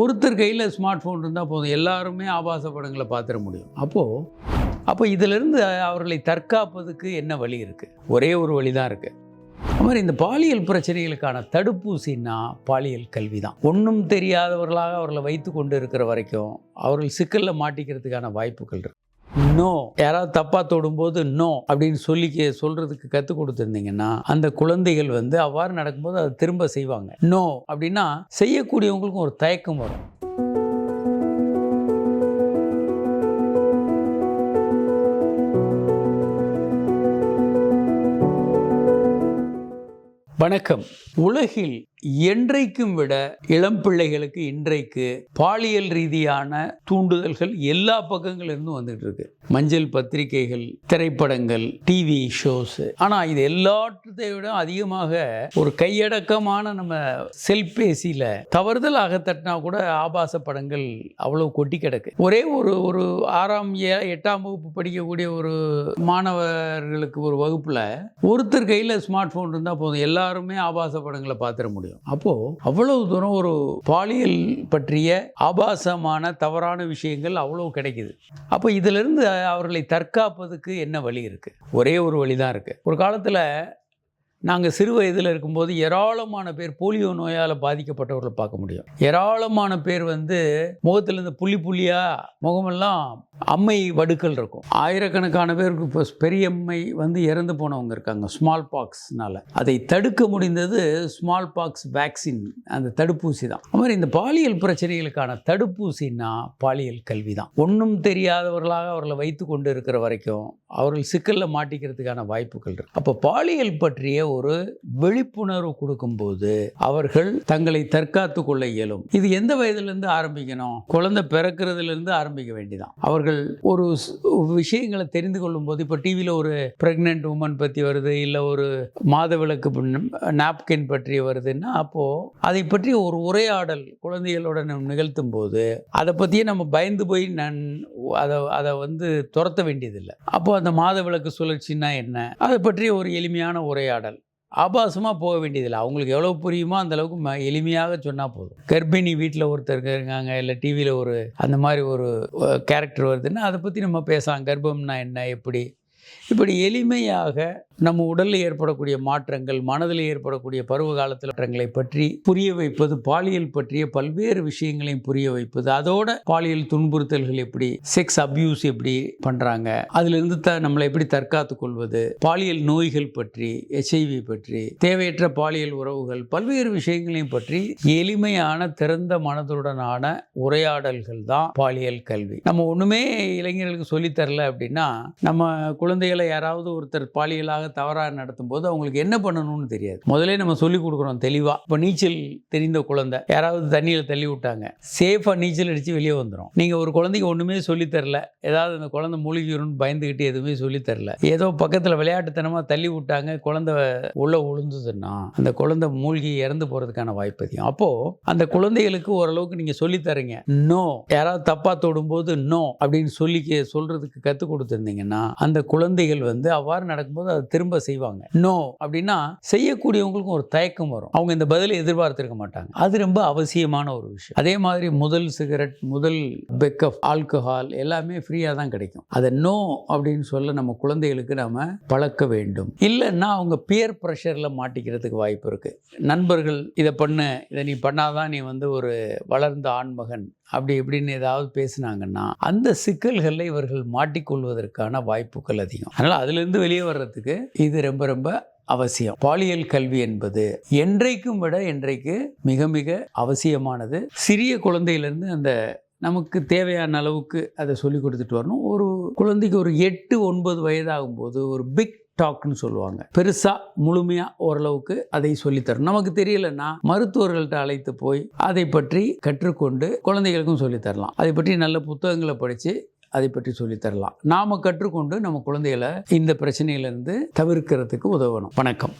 ஒருத்தர் கையில் smart phone இருந்தால் போதும். எல்லாருமே ஆபாச படங்களை பார்த்துட முடியும். அப்போது அப்போ இதிலிருந்து அவர்களை தற்காப்பதுக்கு என்ன வழி இருக்குது ஒரே ஒரு வழி தான் இருக்குது அது மாதிரி இந்த பாலியல் பிரச்சனைகளுக்கான தடுப்பூசின்னா பாலியல் கல்வி தான் ஒன்றும் தெரியாதவர்களாக அவர்களை வைத்து கொண்டு இருக்கிற வரைக்கும் அவர்கள் சிக்கலில் மாட்டிக்கிறதுக்கான வாய்ப்புகள் இருக்குது நோ யாராவது தப்பாக தொடும்போது நோ அப்படின்னு சொல்லி சொல்கிறதுக்கு சொல்றதுக்கு கற்றுக் கொடுத்துருந்தீங்கன்னா அந்த குழந்தைகள் வந்து அவ்வாறு நடக்கும்போது அதை திரும்ப செய்வாங்க. நோ அப்படின்னா செய்யக்கூடியவங்களுக்கும் ஒரு தயக்கம் வரும். வணக்கம். உலகில் என்றைக்கும் விட இளம் பிள்ளைகளுக்கு இன்றைக்கு பாலியல் ரீதியான தூண்டுதல்கள் எல்லா பக்கங்களிலிருந்தும் வந்துட்டு இருக்கு மஞ்சள் பத்திரிகைகள் திரைப்படங்கள் டிவி ஷோஸ் ஆனால் இது எல்லாத்தை விட அதிகமாக ஒரு கையடக்கமான நம்ம செல்பேசியில் தவறுதலாக தட்டினா கூட ஆபாச படங்கள் அவ்வளோ கொட்டி கிடக்கு. ஒரே ஒரு ஒரு ஆறாம் ஏ- எட்டாம் வகுப்பு படிக்கக்கூடிய ஒரு மாணவர்களுக்கு ஒரு வகுப்பில் ஒருத்தர் கையில் ஸ்மார்ட் ஃபோன் இருந்தால் போதும். எல்லாருமே ஆபாச படங்களை பார்த்துட முடியும். அப்போது அவ்வளவு தூரம் ஒரு பாலியல் பற்றிய ஆபாசமான தவறான விஷயங்கள் அவ்வளோ கிடைக்குது. அப்போ இதிலிருந்து அவர்களை தற்காப்பதுக்கு என்ன வழி இருக்குது ஒரே ஒரு வழி தான் இருக்குது ஒரு காலத்தில் நாங்கள் சிறு வயதில் இருக்கும்போது ஏராளமான பேர் போலியோ நோயால் பாதிக்கப்பட்டவர்களை பார்க்க முடியும். ஏராளமான பேர் வந்து முகத்தில் இந்த புள்ளி புள்ளியாக முகமெல்லாம் அம்மை வடுக்கள் இருக்கும். ஆயிரக்கணக்கான பேருக்கு இப்போ பெரியம்மை வந்து இறந்து போனவங்க இருக்காங்க. ஸ்மால் பாக்ஸ்னால அதை தடுக்க முடிந்தது ஸ்மால் பாக்ஸ் வேக்சின் அந்த தடுப்பூசி தான். அது மாதிரி இந்த பாலியல் பிரச்சனைகளுக்கான தடுப்பூசின்னா பாலியல் கல்வி தான். ஒன்றும் தெரியாதவர்களாக அவர்களை வைத்து கொண்டு இருக்கிற வரைக்கும் அவர்கள் சிக்கலில் மாட்டிக்கிறதுக்கான வாய்ப்புகள் இருக்கு. அப்போ பாலியல் பற்றிய ஒரு விழிப்புணர்வு கொடுக்கும்போது அவர்கள் தங்களை தற்காத்து கொள்ள இயலும். இது எந்த வயதிலிருந்து ஆரம்பிக்கணும்? குழந்தை பிறக்கிறதுலேருந்து ஆரம்பிக்க வேண்டியதான் அவர்கள் ஒரு விஷயங்களை தெரிந்து கொள்ளும் போது இப்போ டிவியில் ஒரு ப்ரெக்னென்ட் உமன் பற்றி வருது இல்லை ஒரு மாதவிளக்கு நாப்கின் பற்றி வருதுன்னா அப்போது அதை பற்றி ஒரு உரையாடல் குழந்தைகளோட நம்ம நிகழ்த்தும் போது அதை பற்றியே நம்ம பயந்து போய் நான் அதை அதை வந்து துரத்த வேண்டியதில்லை. அப்போது அந்த மாதவிளக்கு சுழற்சின்னா என்ன? அதை பற்றி ஒரு எளிமையான உரையாடல். ஆபாசமாக போக வேண்டியதில்லை. அவங்களுக்கு எவ்வளோ புரியுமோ அந்தளவுக்கு ம எளிமையாக சொன்னால் போதும். கர்ப்பிணி வீட்டில் ஒருத்தர் இருக்காங்க இல்லை டிவியில் ஒரு அந்த மாதிரி ஒரு கேரக்டர் வருதுன்னா அதை பற்றி நம்ம பேசலாம். கர்ப்பம்னா என்ன எப்படி இப்படி எளிமையாக நம்ம உடலில் ஏற்படக்கூடிய மாற்றங்கள் மனதில் ஏற்படக்கூடிய பருவ காலத்தில் மாற்றங்களை பற்றி புரிய வைப்பது பாலியல் பற்றிய பல்வேறு விஷயங்களையும் புரிய வைப்பது அதோட பாலியல் துன்புறுத்தல்கள் எப்படி செக்ஸ் அப்யூஸ் எப்படி பண்ணுறாங்க அதிலிருந்து த நம்மளை எப்படி தற்காத்து கொள்வது பாலியல் நோய்கள் பற்றி எச்ஐவி பற்றி தேவையற்ற பாலியல் உறவுகள் பல்வேறு விஷயங்களையும் பற்றி எளிமையான திறந்த மனதுடனான உரையாடல்கள் தான் பாலியல் கல்வி. நம்ம ஒன்றுமே இளைஞர்களுக்கு சொல்லித் தரல அப்படின்னா நம்ம குழந்தைகளை யாராவது ஒருத்தர் பாலியலாக தவறாக நடத்தும் போது அவங்களுக்கு என்ன பண்ணணும்னு தெரியாது. முதல்ல நம்ம சொல்லிக் கொடுக்குறோம் தெளிவாக இப்போ நீச்சல் தெரிந்த குழந்தை யாராவது தண்ணியில் தள்ளி விட்டாங்க சேஃபாக நீச்சல் அடித்து வெளியே வந்துடும் நீங்கள் ஒரு குழந்தைக்கு ஒன்றுமே சொல்லித் தரல ஏதாவது அந்த குழந்தை மூழ்கிடும்னு பயந்துக்கிட்டு எதுவுமே சொல்லித் தரல ஏதோ பக்கத்தில் விளையாட்டுத்தனமாக தள்ளி விட்டாங்க குழந்தை உள்ளே விழுந்ததுன்னா அந்த குழந்தை மூழ்கி இறந்து போகிறதுக்கான வாய்ப்பு அதிகம். அப்போது அந்த குழந்தைகளுக்கு ஓரளவுக்கு நீங்கள் சொல்லித் தரீங்க. நோ யாராவது தப்பாக தொடும்போது நோ அப்படின்னு சொல்லி கே- கற்றுக் கொடுத்துருந்தீங்கன்னா அந்த குழந்தைகள் வந்து அவ்வாறு நடக்கும்போது அதை திரும்ப செய்வாங்க. நோ அப்படின்னா செய்யக்கூடியவங்களுக்கும் ஒரு தயக்கம் வரும். அவங்க இந்த பதிலை எதிர்பார்த்திருக்க மாட்டாங்க. அது ரொம்ப அவசியமான ஒரு விஷயம். அதே மாதிரி முதல் சிகரெட் முதல் பெக் ஆஃப் ஆல்கஹால் எல்லாமே ஃப்ரீயாக தான் கிடைக்கும். அதை நோ அப்படின்னு சொல்ல நம்ம குழந்தைகளுக்கு நாம் பழக்க வேண்டும். இல்லைன்னா அவங்க பியர் ப்ரெஷரில் மாட்டிக்கிறதுக்கு வாய்ப்பு இருக்குது நண்பர்கள் இதை பண்ணு. இதை நீ பண்ணாதான் நீ வந்து ஒரு வளர்ந்த ஆண்மகன். அப்படி இப்படின்னு ஏதாவது பேசுனாங்கன்னா அந்த சிக்கல்களில் இவர்கள் மாட்டிக்கொள்வதற்கான வாய்ப்புகள் அதிகம். அதனால் அதுலேருந்து வெளியே வர்றதுக்கு இது ரொம்ப ரொம்ப அவசியம். பாலியல் கல்வி என்பது என்றைக்கும் விட என்றைக்கு மிக மிக அவசியமானது. சிறிய குழந்தையிலேருந்து அந்த நமக்கு தேவையான அளவுக்கு அதை சொல்லி கொடுத்துட்டு வரணும். ஒரு குழந்தைக்கு ஒரு எட்டு ஒன்பது வயதாகும்போது ஒரு பிக் டாக்னு சொல்லுவாங்க. பெருசாக முழுமையாக ஓரளவுக்கு அதை சொல்லித்தரணும். நமக்கு தெரியலன்னா மருத்துவர்கள்ட்ட அழைத்து போய் அதை பற்றி கற்றுக்கொண்டு குழந்தைகளுக்கும் சொல்லித்தரலாம் அதை பற்றி நல்ல புத்தகங்களை படித்து அதை பற்றி சொல்லித்தரலாம் நாம் கற்றுக்கொண்டு நம்ம குழந்தைகளை இந்த பிரச்சனையிலேருந்து தவிர்க்கிறதுக்கு உதவணும். வணக்கம்.